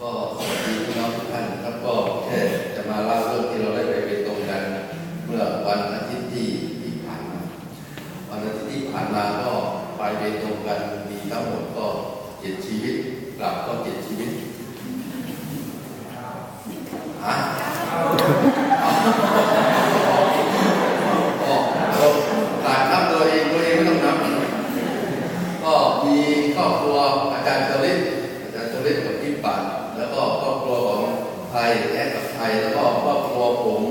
ก็สวัสดีพี่น้องทุกท่านครับก็แค่จะมาเล่าเรื่องที่เราได้ไปเป็นตรงกันเมื่อวันอาทิตย์ที่ที่ผ่านมาวันอาทิตย์ที่ผ่านมาก็ไปเป็นตรงกันมีทั้งหมดก็เจ็ดชีวิตกลับก็เจ็ดชีวิตฮะก็การนับตัวเองตัวเองไม่ต้องนับ ก็มีครอบครัวอาจารย์เจริญอาจารย์เจริญกับพี่ปัดแล้วก็ครอบครัวของไทยแอดกับไทยแล้วก็ครอบครัวผม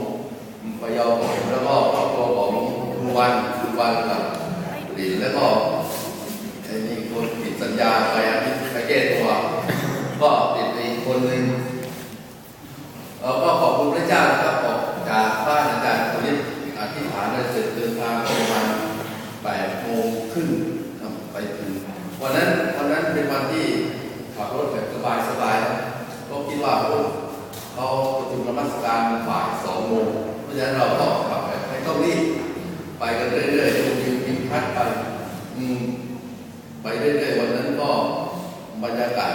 ปยอผมแล้วก็ครอบครัวของคุณวันคุณวันกับหลินแล้วก็ไอ้นี่คนติดสัญญาไปอันนี้ไปแก้ตัวก็ติดไปอีกคนหนึ่งแล้วก็ขอบคุณพระเจ้านะครับออกจากบ้านอาจารย์เจริญอธิษฐานได้เสร็จเดินทางประมาณแปดโมงครึ่งไปถึงวันนั้นวันนั้นเป็นวันที่ขับรถแบบสบายสบายๆก็คิดว่าโอ้ เขาประชุมนมัสการบ่ายสองโมงเพราะฉะนั้นเราก็ขับไปไม่ต้องรีบไปกันเรื่อยๆดูวิววิวพัดไปอืมไปเรื่อยๆวันนั้นก็บรรยากาศ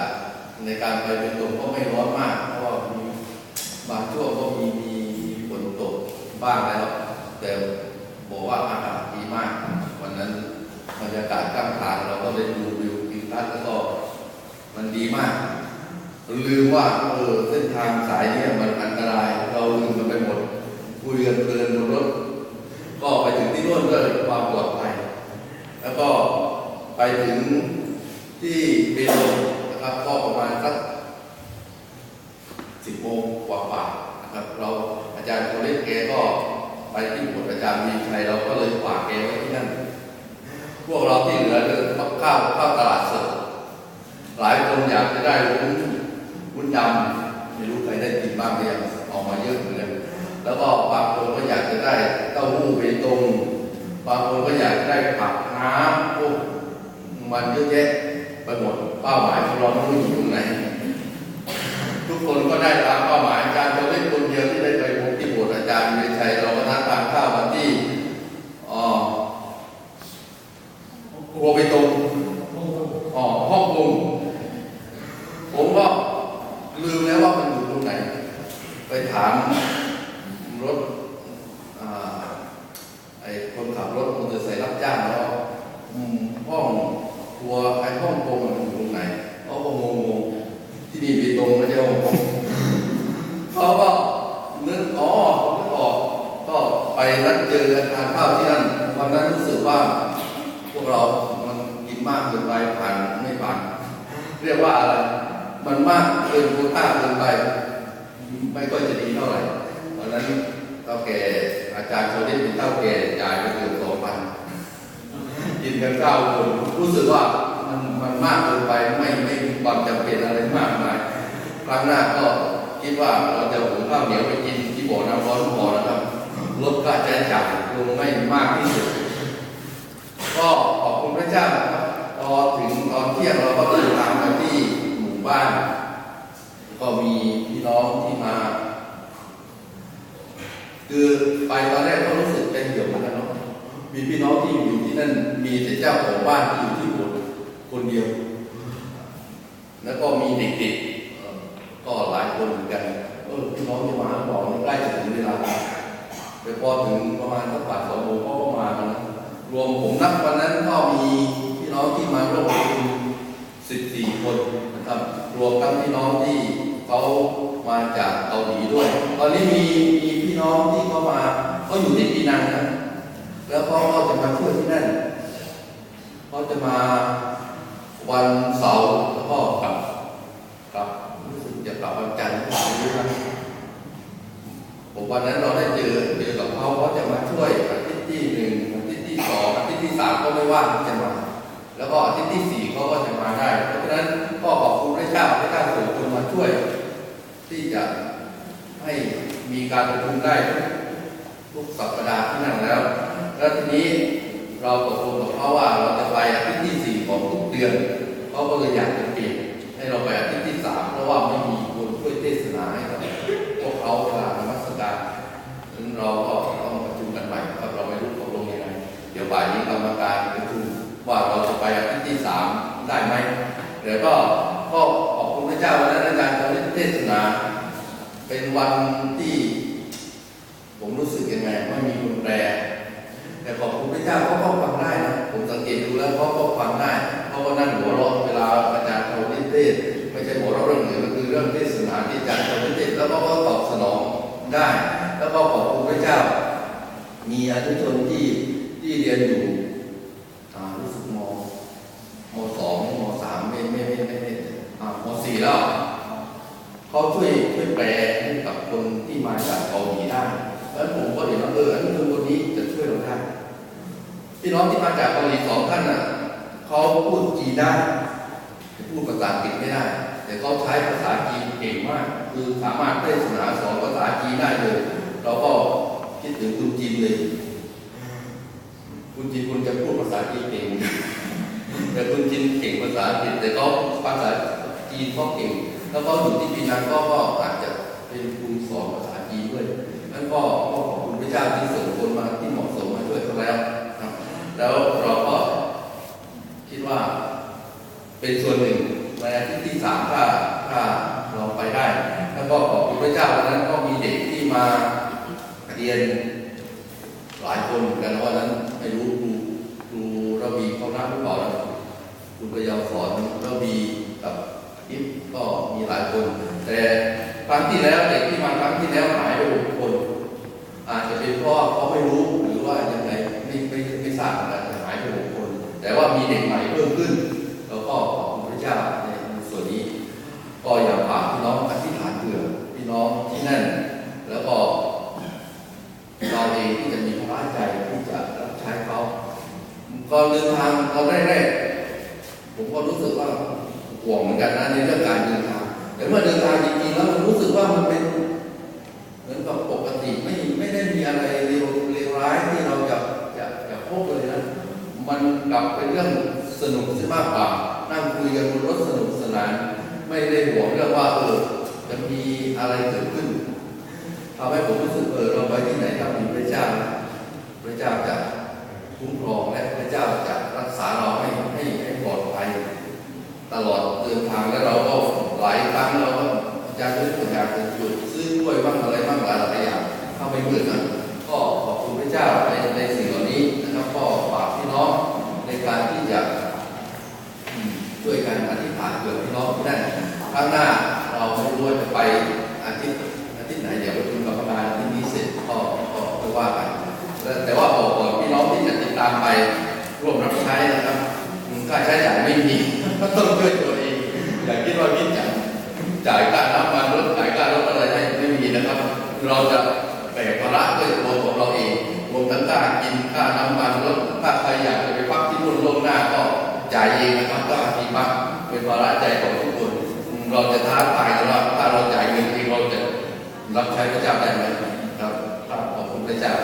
ในการไปเป็นตรงก็ไม่ร้อนมากเพราะว่ามีบางช่วงก็มีมีมีฝนตกบ้างแล้ว แต่บอกว่าอากาศดีมาก วันนั้นบรรยากาศข้างทางเราก็ได้ดูวิวทิวทัศน์แล้วก็มันดีมาก ลืมว่าเออเส้นทางสายเนี่ยมันอันตราย เราลืมกันไปหมดคุยกันเพลินบนรถ ก็ไปถึงที่นู่นด้วยความปลอดภัย แล้วก็ไปถึงที่เบลนะครับก็ประมาณสักสิบโมงกว่าๆนะครับเราอาจารย์โคเล็กแกก็ไปที่บทอาจารย์มีชัยเราก็เลยฝากแกไว้ที่นั่น พวกเราที่เหลือเดินข้าเข้าวตลาดสดหลายคนอยากจะได้วุ้ นวุ้นดำไม่รู้ใครได้กินบ้างหรือยังออกมาเยอะเหมือนกันแล้วก็บางคนก็อยากจะได้เต้าหู้เบตงบางคนก็อยากจะได้ผักน้ำพวกมันเยอะแยะไปหมดเป้าหมายของเราไม่รู้อยู่ตรงไหนทุกคนก็ได้ตามเป้าหมายอาจารย์จะเล่นคนเดียวที่ได้ไปพบที่โบสถ์อาจารย์วิชัยเราก็นัดทานข้าวกันที่อ๋อครัวไปตรงอ๋อห้องกงผมก็ลืมแล้วว่ามันอยู่ตรงไหน ไปถามรถอ่าไอ้ คนขับรถมอเตอร์ไซค์รับจ้างแล้วห้องครัวไอ้ห้องกงมันอยู่ตรงไหนเขาก็งงๆที่นี่มีตรงไม่ใช่ของผมเขาก็นึกอ๋อนึกออกก็ไปนัดเจอกันทานข้าวที่นั่นวันนั้นรู้สึกว่าพวกเรามันกินมากเกินไปผ่านไม่ผ่าน เรียกว่าอะไรมันมากเกินโควต้าเกินไป ไม่ค่อยจะดีเท่าไหร่วันนั้น ท่าแก่อาจารย์โซเดนเป็นเท่าแก่จ่ายไปเกือสองพันกินกันเก้าคนรู้สึกว่ามันมันมากเกินไปไม่ไม่มีความจำเป็นอะไรมากมายครั้งหน้าก็คิดว่าเราจะหุงข้าวเหนียวไปกินที่บ่อน้ำร้อนบ่อนะครับลดค่าใช้จ่ายลงไม่มากที่สุดก็ขอบคุณพระเจ้าครับพอถึงตอนเที่ยงเราก็เดินทางมาที่หมู่บ้าน ก็มีพี่น้องที่มา คือไป ตอนแรกก็รู้สึกเป็นเหี่ยวเหมือนกันเนาะมีพี่น้องที่อยู่ที่นั่นมีแต่เจ้าของบ้านที่อยู่ที่โบสถ์คนเดียว แล้วก็มีเด็กๆก็หลายคนเหมือนกันเออพี่น้องจะมาบอกใกล้จะถึงเวลาแต่พอถึงประมาณสักบ่ายสองโมงเขาก็มากันนะรวมผมนับวันนั้นก็มีพี่น้องที่มาร่วมประชุมสิบสี่คนนะครับ รวมทั้งพี่น้องที่เขามาจากเกาหลีด้วย ตอนนี้มีมีพี่น้องที่เขามา เขาอยู่ที่ปีนังนะแล้วเขาก็จะมาช่วยที่นั่นเขาจะมาวันเสาร์แล้วก็กลับกลับรู้สึกจะกลับวันจันทร์ไม่รู้นะผมวันนั้นเราได้เจอเจอกับเขาเขาจะมาช่วยอาทิตย์ที่หนึ่งอาทิตย์ที่สองอาทิตย์ที่สามก็ไม่ว่างจะมาแล้วก็อาทิตย์ที่สี่เขาก็จะมาได้ เพราะฉะนั้นก็ขอบคุณพระเจ้าพระเจ้าส่งคนมาช่วย ที่จะให้มีการประชุมได้ ทุกสัปดาห์ที่นั่นแล้ว แล้วทีนี้เราตกลงกับเขาว่าเราจะไปอาทิตย์ที่สี่ของทุกเดือนเขาก็เลยอยากจะเปลี่ยนให้เราไปอาทิตย์ที่สามเพราะว่าไม่มีคนช่วยเทศนาให้กับพวกเขาเวลานมัสการนั้นเราก็ต้องประชุมกันใหม่ครับเราไม่รู้ตกลงยังไงเดี๋ยวบ่ายนี้กรรมการประชุมว่าเราจะไปอาทิตย์ที่สามได้ไหมเดี๋ยวก็ก็ขอบคุณพระเจ้าวันนั้นอาจารย์จะได้ทศนา เป็นวันที่ ผมรู้สึกยังไงไม่มีคนแปลแต่ขอบคุณพระ เจ้าเขาก็ฟังได้นะผมสังเกตดูแล้วเขาก็ฟังได้เขาก็นั่งหัวเราะเวลาอาจารย์เขาเทศไม่ใช่หัวเราะเรื่องอื่นมันคือเรื่องเทศนาที่อาจารย์เขาเทศแล้วก็ก็ตอบสนองได้ แล้วก็ขอบคุณพระเจ้า มีอนุชนที่ที่เรียนอยู่อ่ารู้สึกมมสองมสามไม่ไม่ไม่ไม่ไม่อ่ามสี่แล้วเขาช่วยช่วยแปลให้กับคนที่มาจากเกาหลีได้แล้วผมก็เห็นว่าเอออันนี้คนนี้จะช่วยเราได้ พี่น้องที่มาจากเกาหลีสองท่านน่ะเขาพูดจีนได้พูดภาษาอังกฤษไม่ได้ แต่เขาใช้ภาษาจีนเก่งมาก คือสามารถเทศนาสอนภาษาจีนได้เลย เราก็คิดถึงคุณจีนเลย คุณจีนคุณจะพูดภาษาจีนเก่ง แต่คุณจีนเก่งภาษาอังกฤษแต่เขาภาษาจีนเขาเก่ง แล้วก็อยู่ที่ปีนังก็ก็อานครูสอนภาษาจีนด้วยนั่นก็ก็ขอบคุณพระเจ้าที่ส่งคนมาที่เหมาะสมมาช่วยเขาแล้วครับ แล้วเราก็คิดว่า เป็นส่วนหนึ่งในอาทิตย์ที่สามถ้าถ้าเราไปได้ แล้วก็ขอบคุณพระเจ้าวันนั้นก็มีเด็กที่ มาเรียนหลายคนเหมือนกันวันนั้นไม่รู้ครูครูระบีเขานับหรือเปล่านะครูพยาวสอนระบีกับอิฟก็มีหลายคน แต่ครั้งที่แล้วเด็กที่มาครั้งที่แล้วหายไปหกคน อาจจะเป็นเพราะเขาไม่รู้หรือว่ายังไงไม่ไม่ไม่ทราบนกันแต่หายไปหกคน แต่ว่ามีเด็กใหม่เพิ่มขึ้น แล้วก็ขอบคุณพระเจ้าในส่วนนี้ ก็อยากฝากพี่น้องอธิษฐานเผื่อพี่น้องที่นั่น แล้วก็เราเองที่จะมีพระใจที่จะรับใช้เขา ก่อนเดินทางตอนแรกๆผมก็รู้สึกว่าห่วงเหมือนกันนะในเรื่องการเดินทางแต่เมื่อเดินทางจริงๆแล้วมันรู้สึกว่ามันเป็นเหมือนกับปกติไม่ไม่ได้มีอะไรเลวเลวร้ายที่เราจะจะจะพบเลยนะมันกลับเป็นเรื่องสนุกซะมากกว่านั่งคุยกันบนรถสนุกสนานไม่ได้ห่วงเรื่องว่าเออจะมีอะไรเกิดขึ้นทำให้ผมรู้สึกเออเราไปที่ไหนถ้ามีพระเจ้าพระเจ้าจะคุ้มครองและ เจ้าจะรักษาเราให้ให้ให้ปลอดภัย ตลอดเดินทางแล้วเราก็หลายครั้งเราก็อาจารย์ก็อยากจะหยุดซื้อกล้วยบ้างอะไรบ้างหลายหลายอย่างเข้าไปเมือนกันก็ขอบคุณพระเจ้าในในสิ่งเหล่านี้นะครับก็ฝากพี่น้องในการที่จะช่วยกันอธิษฐานเกิดพี่น้องที่นั่นข้างหน้าเราไม่รู้ว่าจะไปอาทิตย์อาทิตย์ไหนเดี๋ยวประชุมกรรมการที่นี้เสร็จก็ก็ก็ว่าไปแต่แต่ว่าบอกก่อนพี่น้องที่จะติดตามไป นะครับก็ที่พักเป็นภาระใจของทุกคนเราจะท้าทายว่าถ้าเราจ่ายเงินที่เราจะรับใช้พระเจ้าได้ไหมครับครับขอบคุณพระเจ้า